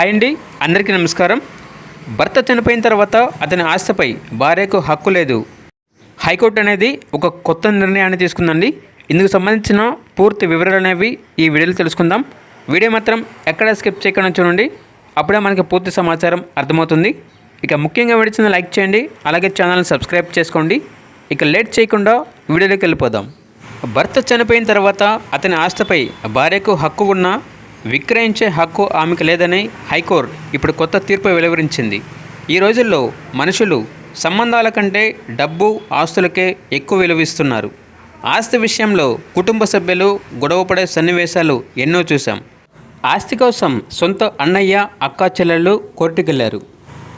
Hi అండి. అందరికీ నమస్కారం. భర్త చనిపోయిన తర్వాత అతని ఆస్తిపై భార్యకు హక్కు లేదు. హైకోర్టు అనేది ఒక కొత్త నిర్ణయాన్ని తీసుకుందండి. ఇందుకు సంబంధించిన పూర్తి వివరాలు అనేవి ఈ వీడియోలో తెలుసుకుందాం. వీడియో మాత్రం ఎక్కడ స్కిప్ చేయకుండా చూడండి. అప్పుడే మనకి పూర్తి సమాచారం అర్థమవుతుంది. ఇక ముఖ్యంగా విడిచిన లైక్ చేయండి. అలాగే ఛానల్ని సబ్స్క్రైబ్ చేసుకోండి. ఇక లేట్ చేయకుండా వీడియోలోకి వెళ్ళిపోదాం. భర్త చనిపోయిన తర్వాత అతని ఆస్తిపై భార్యకు హక్కు ఉన్నా విక్రయించే హక్కు ఆమెకు లేదని హైకోర్టు ఇప్పుడు కొత్త తీర్పు వెలువరించింది. ఈ రోజుల్లో మనుషులు సంబంధాల కంటే డబ్బు ఆస్తులకే ఎక్కువ విలువిస్తున్నారు. ఆస్తి విషయంలో కుటుంబ సభ్యులు గొడవపడే సన్నివేశాలు ఎన్నో చూశాం. ఆస్తి కోసం సొంత అన్నయ్య అక్క చెల్లెళ్ళు కోర్టుకెళ్ళారు.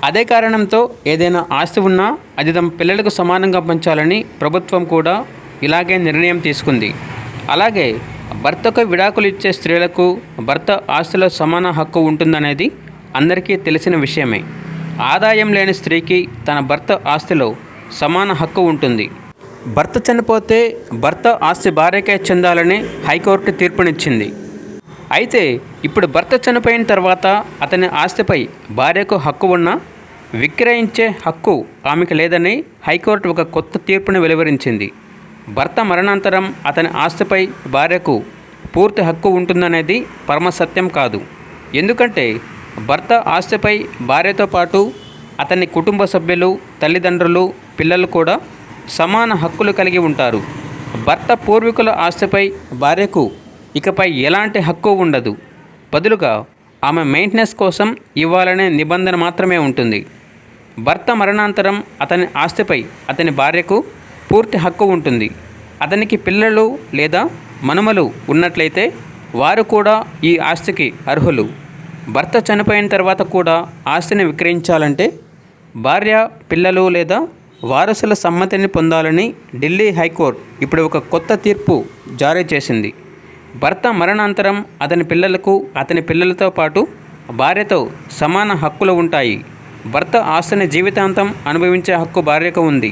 అదే కారణంతో ఏదైనా ఆస్తి ఉన్నా అది తమ పిల్లలకు సమానంగా పంచాలని ప్రభుత్వం కూడా ఇలాగే నిర్ణయం తీసుకుంది. అలాగే భర్తకు విడాకులు ఇచ్చే స్త్రీలకు భర్త ఆస్తిలో సమాన హక్కు ఉంటుందనేది అందరికీ తెలిసిన విషయమే. ఆదాయం లేని స్త్రీకి తన భర్త ఆస్తిలో సమాన హక్కు ఉంటుంది. భర్త చనిపోతే భర్త ఆస్తి భార్యకే చెందాలని హైకోర్టు తీర్పునిచ్చింది. అయితే ఇప్పుడు భర్త చనిపోయిన తర్వాత అతని ఆస్తిపై భార్యకు హక్కు ఉన్నా విక్రయించే హక్కు ఆమెకు లేదని హైకోర్టు ఒక కొత్త తీర్పును వెలువరించింది. భర్త మరణాంతరం అతని ఆస్తిపై భార్యకు పూర్తి హక్కు ఉంటుందనేది పరమసత్యం కాదు. ఎందుకంటే భర్త ఆస్తిపై భార్యతో పాటు అతని కుటుంబ సభ్యులు తల్లిదండ్రులు పిల్లలు కూడా సమాన హక్కులు కలిగి ఉంటారు. భర్త పూర్వీకుల ఆస్తిపై భార్యకు ఇకపై ఎలాంటి హక్కు ఉండదు. బదులుగా ఆమె మెయింటెనెన్స్ కోసం ఇవ్వాలనే నిబంధన మాత్రమే ఉంటుంది. భర్త మరణాంతరం అతని ఆస్తిపై అతని భార్యకు పూర్తి హక్కు ఉంటుంది. అతనికి పిల్లలు లేదా మనుమలు ఉన్నట్లయితే వారు కూడా ఈ ఆస్తికి అర్హులు. భర్త చనిపోయిన తర్వాత కూడా ఆస్తిని విక్రయించాలంటే భార్య పిల్లలు లేదా వారసుల సమ్మతిని పొందాలని ఢిల్లీ హైకోర్టు ఇప్పుడు ఒక కొత్త తీర్పు జారీ చేసింది. భర్త మరణాంతరం అతని పిల్లలకు అతని పిల్లలతో పాటు భార్యతో సమాన హక్కులు ఉంటాయి. భర్త ఆస్తిని జీవితాంతం అనుభవించే హక్కు భార్యకు ఉంది.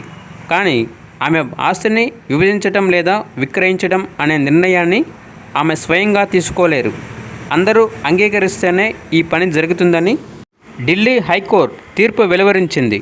కానీ ఆమె ఆస్తిని విభజించటం లేదా విక్రయించడం అనే నిర్ణయాన్ని ఆమె స్వయంగా తీసుకోలేరు. అందరూ అంగీకరిస్తేనే ఈ పని జరుగుతుందని ఢిల్లీ హైకోర్టు తీర్పు వెలువరించింది.